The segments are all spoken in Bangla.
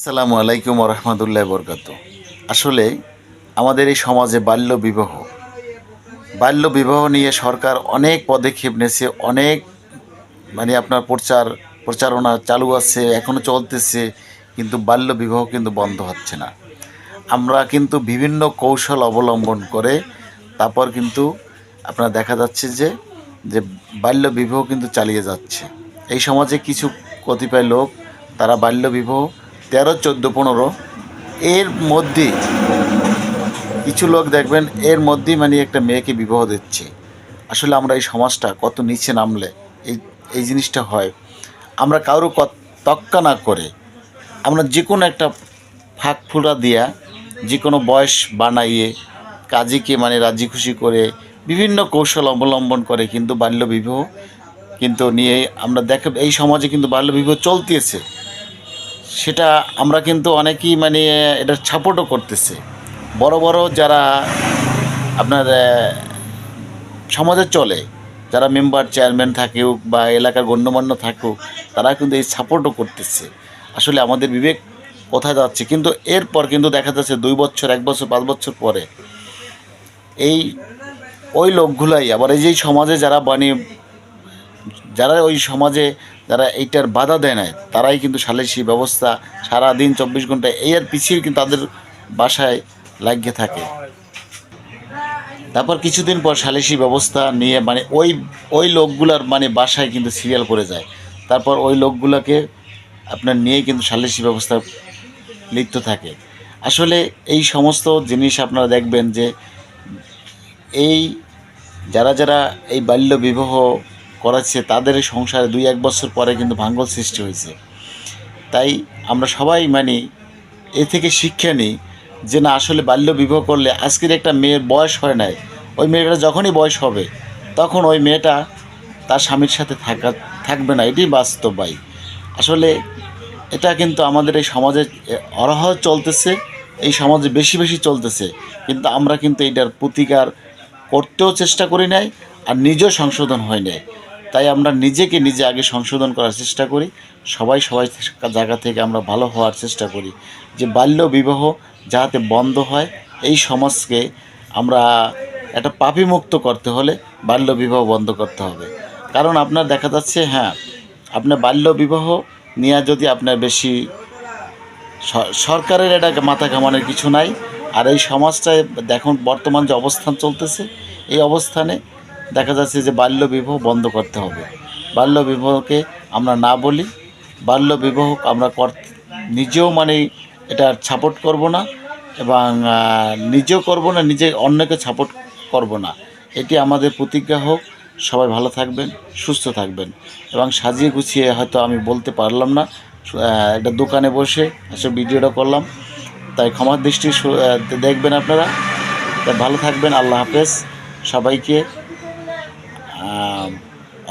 আসসালামু আলাইকুম রহমতুল্লাহ বরকাত। আসলে আমাদের এই সমাজে বাল্য বিবাহ বাল্য বিবাহ নিয়ে সরকার অনেক পদক্ষেপ নিয়েছে, অনেক মানে আপনার প্রচার, প্রচারণা চালু আছে এখনও চলতেছে, কিন্তু বাল্য বিবাহ কিন্তু বন্ধ হচ্ছে না। আমরা কিন্তু বিভিন্ন কৌশল অবলম্বন করে তারপর কিন্তু আপনার দেখা যাচ্ছে যে যে বাল্য বিবাহ কিন্তু চালিয়ে যাচ্ছে। এই সমাজে কিছু কতিপয় লোক, তারা বাল্য বিবাহ তেরো, চোদ্দ, পনেরো। এর মধ্যে কিছু লোক দেখবেন, এর মধ্যেই মানে একটা মেয়েকে বিবাহ দিচ্ছে। আসলে আমরা এই সমাজটা কত নিচে নামলে এই এই জিনিসটা হয়। আমরা কারও তক্কা না করে আমরা যে কোনো একটা ফাঁক ফুলা দিয়া যে কোনো বয়স বানাইয়ে কাজীকে মানে রাজি খুশি করে বিভিন্ন কৌশল অবলম্বন করে কিন্তু বাল্য বিবাহ কিন্তু নিয়ে আমরা দেখ, এই সমাজে কিন্তু বাল্য বিবাহ চলতেছে। সেটা আমরা কিন্তু অনেকেই মানে এটা সাপোর্টও করতেছে। বড় বড় যারা আপনার সমাজে চলে, যারা মেম্বার চেয়ারম্যান থাকুক বা এলাকার গণ্যমান্য থাকুক, তারা কিন্তু এই সাপোর্টও করতেছে। আসলে আমাদের বিবেক কোথায় যাচ্ছে? কিন্তু এরপর কিন্তু দেখা যাচ্ছে দুই বছর, এক বছর, পাঁচ বছর পরে এই, ওই লোকগুলাই আবার এই যে সমাজে যারা মানে যারা ওই সমাজে যারা এইটার বাধা দেয় না তারাই কিন্তু সালিসি ব্যবস্থা সারা দিন চব্বিশ ঘণ্টা এই আর পিছিয়ে কিন্তু তাদের বাসায় লাগিয়ে থাকে। তারপর কিছুদিন পর সালিসি ব্যবস্থা নিয়ে মানে ওই ওই লোকগুলার মানে বাসায় কিন্তু সিরিয়াল করে যায়। তারপর ওই লোকগুলোকে আপনার নিয়ে কিন্তু সালিসি ব্যবস্থা লিপ্ত থাকে। আসলে এই সমস্ত জিনিস আপনারা দেখবেন যে এই যারা যারা এই বাল্য বিবাহ করাচ্ছে, তাদের সংসারে দুই এক বছর পরে কিন্তু ভাঙ্গল সৃষ্টি হয়েছে। তাই আমরা সবাই মানি, এ থেকে শিক্ষা নিই যে না, আসলে বাল্য বিবাহ করলে আজকের একটা মেয়ের বয়স হয় নাই। ওই মেয়েটা যখনই বয়স হবে, তখন ওই মেয়েটা তার স্বামীর সাথে থাকা, থাকবে না। এটি বাস্তব ভাই আসলে এটা কিন্তু আমাদের এই সমাজে অরহ চলতেছে, এই সমাজে বেশি বেশি চলতেছে। কিন্তু আমরা কিন্তু এটার প্রতিকার করতেও চেষ্টা করি নাই, আর নিজেও সংশোধন হয় নাই। তাই আমরা নিজেকে নিজে আগে সংশোধন করার চেষ্টা করি। সবাই সবাই জায়গা থেকে আমরা ভালো হওয়ার চেষ্টা করি। যে বাল্য বিবাহ যাতে বন্ধ হয়, এই সমাজকে আমরা একটা পাপি মুক্ত করতে হলে বাল্য বিবাহ বন্ধ করতে হবে। কারণ আপনার দেখা যাচ্ছে হ্যাঁ আপনার বাল্য বিবাহ নিয়ে যদি আপনার বেশি সরকারের এটা মাথা ঘামানোর কিছু নাই। আর এই সমাজটায় দেখুন, বর্তমান যে অবস্থান চলতেছে, এই অবস্থানে দেখা যাচ্ছে যে বাল্য বিবাহ বন্ধ করতে হবে। বাল্য বিবাহকে আমরা না বলি, বাল্য বিবাহ আমরা কর, নিজেও মানে এটা সাপোর্ট করব না এবং নিজেও করব না, নিজে অন্যকে সাপোর্ট করব না। এটি আমাদের প্রতিজ্ঞা হোক, সবাই ভালো থাকবেন, সুস্থ থাকবেন এবং সাজিয়ে গুছিয়ে হয়তো আমি বলতে পারলাম না একটা দোকানে বসে এসব ভিডিওটা করলাম। তাই ক্ষমার দৃষ্টি দেখবেন আপনারা। ভালো থাকবেন, আল্লাহ হাফেজ। সবাইকে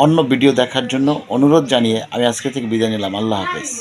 অন্য ভিডিও দেখার জন্য অনুরোধ জানিয়ে আমি আজকে থেকে বিদায় নিলাম। আল্লাহ হাফেজ।